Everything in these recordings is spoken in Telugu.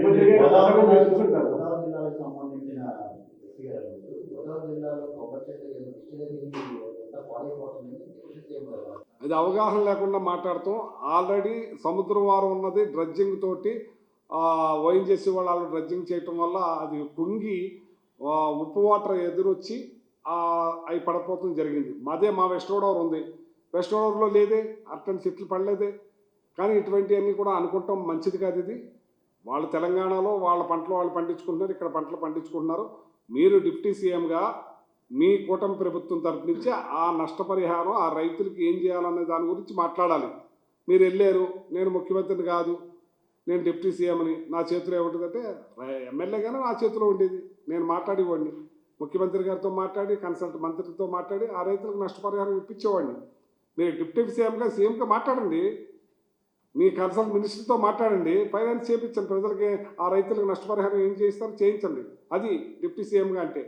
గోదావరి జిల్లాలకు సంబంధించిన వ్యక్తి గారు గోదావరి జిల్లాలో కొబ్బరి చెట్టు డిస్టిలరీ ఎంత పాడైపోతుంది డిప్యూటీ సీఎం గారు అది అవగాహన లేకుండా మాట్లాడతాం ఆల్రెడీ సముద్రం వారం ఉన్నది. డ్రడ్జింగ్ తోటి వైన్ చేసే వాళ్ళు వాళ్ళు డ్రడ్జింగ్ చేయటం వల్ల అది కుంగి ఉప్పు వాటర్ ఎదురొచ్చి ఆ, అవి పడిపోవడం జరిగింది. మాదే మా వెస్ట్ గోదావరి ఉంది. వెస్ట్ గోదావరిలో లేదే అట్లాంటి చెట్లు పడలేదే. కానీ ఇటువంటివన్నీ కూడా అనుకుంటాం. మంచిది కాదు ఇది. వాళ్ళు తెలంగాణలో వాళ్ళ పంటలు వాళ్ళు పండించుకుంటున్నారు ఇక్కడ పంటలు పండించుకుంటున్నారు. మీరు డిప్యూటీ సీఎంగా మీ కూటమి ప్రభుత్వం తరపు నుంచి ఆ నష్టపరిహారం ఆ రైతులకి ఏం చేయాలనే దాని గురించి మాట్లాడాలి. మీరు వెళ్ళారు నేను ముఖ్యమంత్రిని కాదు నేను డిప్యూటీ సీఎంని. నా చేతిలో ఏముంటుందంటే ఎమ్మెల్యేగానే నా చేతిలో ఉండేది. నేను మాట్లాడేవాడిని. ముఖ్యమంత్రి గారితో మాట్లాడి కన్సల్ట్ మంత్రితో మాట్లాడి ఆ రైతులకు నష్టపరిహారం ఇప్పించేవాడిని. మీరు డిప్యూటీ సీఎంగా సీఎంగా మాట్లాడండి. మీ కన్సల్ట్ మినిస్టర్తో మాట్లాడండి ఫైనాన్స్ చేయించండి ప్రజలకి ఆ రైతులకు నష్టపరిహారం ఏం చేయిస్తారు చేయించండి. అది డిప్యూటీ సీఎంగా అంటే.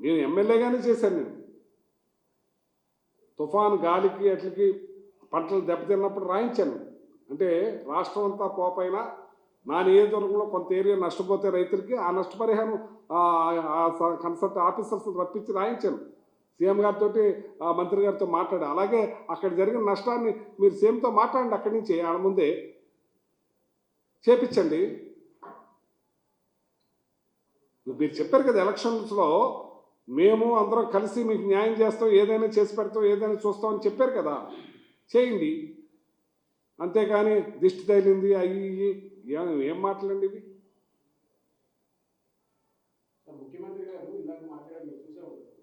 నేను ఎమ్మెల్యేగానే చేశాను నేను. తుఫాను గాలికి అట్లకి పంటలు దెబ్బతిన్నప్పుడు రాయించాను. అంటే రాష్ట్రం అంతా పోపైనా నా నియోజకవర్గంలో కొంత ఏరియా నష్టపోతే రైతులకి ఆ నష్టపరిహారం కన్సల్ట్ ఆఫీసర్స్ రప్పించి రాయించాను. సీఎం గారితో మంత్రి గారితో మాట్లాడి అలాగే అక్కడ జరిగిన నష్టాన్ని మీరు సీఎంతో మాట్లాడండి అక్కడి నుంచి ఆడ ముందే చేపించండి. మీరు చెప్పారు కదా ఎలక్షన్స్లో మేము అందరం కలిసి మీకు న్యాయం చేస్తాం ఏదైనా చేసి పెడతాం ఏదైనా చూస్తాం అని చెప్పారు కదా. చేయండి. అంతేకాని దిష్టి తగిలింది అయ్యి ఏం ఏం మాటలండి ఇవి ముఖ్యమంత్రి గారు ఇందాక మాట్లాడారు మీరు చూసే ఉంటారు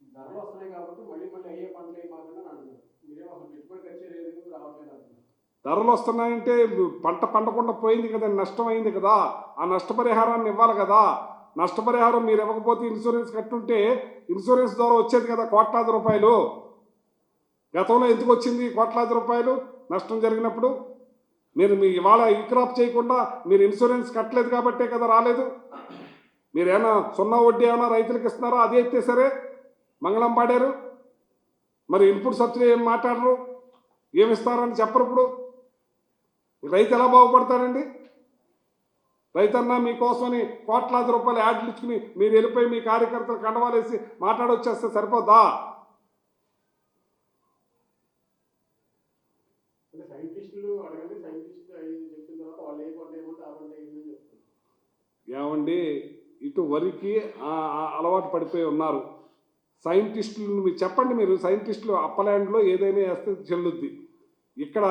ధరలు వస్తున్నాయి కాబట్టి మళ్ళీ మళ్ళీ అయ్యే పంటలు ఏం అంటున్నారు మీరేమో అసలు పెట్టుబడి ఖర్చు లేదు రావట్లేదు అంటున్నారు. ధరలు వస్తున్నాయంటే పంట పండకుండా పోయింది కదా నష్టం అయింది కదా ఆ నష్టపరిహారాన్ని ఇవ్వాలి కదా. నష్టపరిహారం మీరు ఇవ్వకపోతే ఇన్సూరెన్స్ కట్టుంటే ఇన్సూరెన్స్ ద్వారా వచ్చేది కదా కోట్లాది రూపాయలు. గతంలో ఎందుకు వచ్చింది కోట్లాది రూపాయలు? నష్టం జరిగినప్పుడు మీరు మీ ఇవాళ ఈ క్రాప్ చేయకుండా మీరు ఇన్సూరెన్స్ కట్టలేదు కాబట్టే కదా రాలేదు. మీరేమైనా సున్నా వడ్డీ ఏమైనా రైతులకు ఇస్తున్నారా? అది అయితే సరే మంగళం పాడారు. మరి ఇన్పుట్ సబ్సిడీ ఏం మాట్లాడరు? ఏమి ఇస్తారని చెప్పరు ఇప్పుడు. రైతు ఎలా బాగుపడతాడండి? రైతన్నా మీకోసమని కోట్లాది రూపాయలు యాడ్లు ఇచ్చుకుని మీరు వెళ్ళిపోయి మీ కార్యకర్తలు కండవాలేసి మాట్లాడొచ్చేస్తే చెప్తారు. ఏమండి ఇటు వరికి అలవాటు పడిపోయి ఉన్నారు. సైంటిస్టులు మీరు చెప్పండి మీరు. సైంటిస్టులు అప్పలాండ్లో ఏదైనా వేస్తే చెల్లుద్ది. ఇక్కడ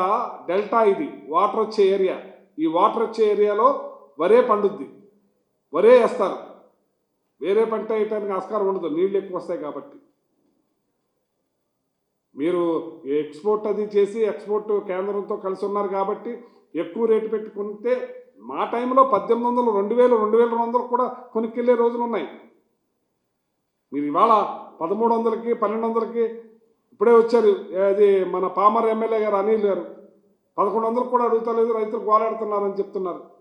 డెల్టా ఇది వాటర్ వచ్చే ఏరియా. ఈ వాటర్ వచ్చే ఏరియాలో వరే పండుద్ది. వరే వేస్తారు. వేరే పంట వేయటానికి ఆస్కారం ఉండదు. నీళ్ళు ఎక్కువ వస్తాయి కాబట్టి. మీరు ఎక్స్పోర్ట్ అది చేసి ఎక్స్పోర్ట్ కేంద్రంతో కలిసి ఉన్నారు కాబట్టి ఎక్కువ రేటు పెట్టుకుంటే మా టైంలో పద్దెనిమిది వందలు రెండు వేలు రెండు వేల రెండు వందలు కూడా కొనుక్కెళ్ళే రోజులు ఉన్నాయి. మీరు ఇవాళ పదమూడు వందలకి పన్నెండు వందలకి ఇప్పుడే వచ్చారు. అది మన పామర్ ఎమ్మెల్యే గారు అనిల్ గారు. పదకొండు వందలకు కూడా అడుగుతలేదు రైతులు గోలాడుతున్నారని చెప్తున్నారు.